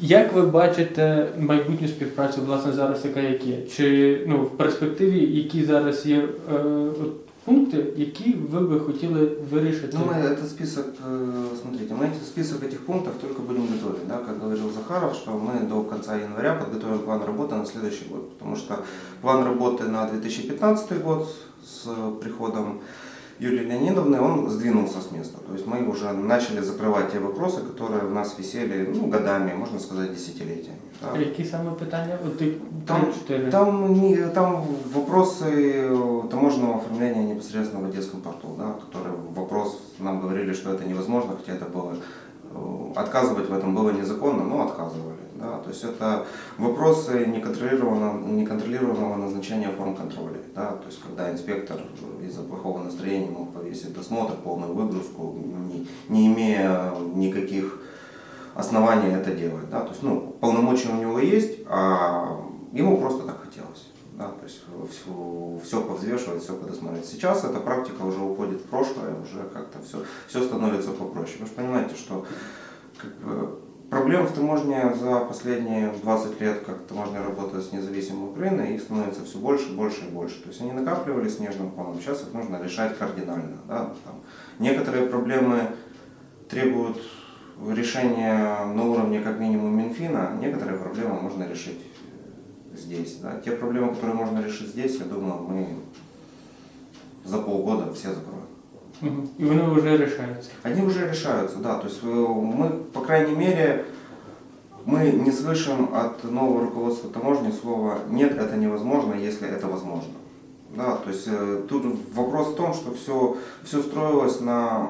Як ви бачите майбутню співпрацю, власне, зараз яка як є? Чи ну, в перспективі, які зараз є е, от, пункти, які ви би хотіли вирішити? Ну, мы этот список, э, смотрите, мы этот список этих пунктов только будем готовить, да, как говорил Захаров, что мы до конца января подготовим план работы на следующий год, потому что план работы на 2015 год с приходом Юлии Леонидовны, он сдвинулся с места, то есть мы уже начали закрывать те вопросы, которые у нас висели ну, годами, можно сказать, десятилетиями. да. Які саме питання? От ти- Там, там, не, там вопросы э, таможенного оформления непосредственно в Одесском порту, да, который вопрос, нам говорили, что это невозможно, хотя это было, отказывать в этом было незаконно, но отказывали. Да, то есть это вопросы неконтролированного, неконтролируемого назначения форм контроля. Да, то есть когда инспектор из-за плохого настроения мог повесить досмотр, полную выгрузку, не, не имея никаких основания это делать. Да? То есть, ну, полномочия у него есть, а ему просто так хотелось. Да? То есть все, все повзвешивать, все подосмотреть. Сейчас эта практика уже уходит в прошлое, уже как-то все, все становится попроще. Вы же понимаете, что как бы, проблем в таможне за последние 20 лет, как таможня работает с независимой Украиной, их становится все больше, больше и больше. То есть они накапливались снежным комом, сейчас их нужно решать кардинально. Да? Там некоторые проблемы требуют решения на уровне как минимум Минфина, некоторые проблемы можно решить здесь. Да. Те проблемы, которые можно решить здесь, я думаю, мы за полгода все закроем. Мгм. І вони вже рішаються. Они уже решаются, да. То есть э, мы, по крайней мере, мы не слышим от нового руководства таможни слова «нет, это невозможно, если это возможно». Да, то есть э, тут вопрос в том, что все, все строилось на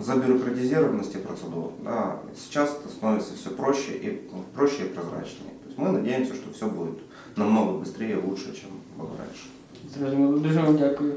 забюрократизированности процедур. Да. Сейчас это становится все проще и, проще и прозрачнее. То есть мы надеемся, что все будет намного быстрее и лучше, чем было раньше. Зрозуміло. Дуже вам дякую.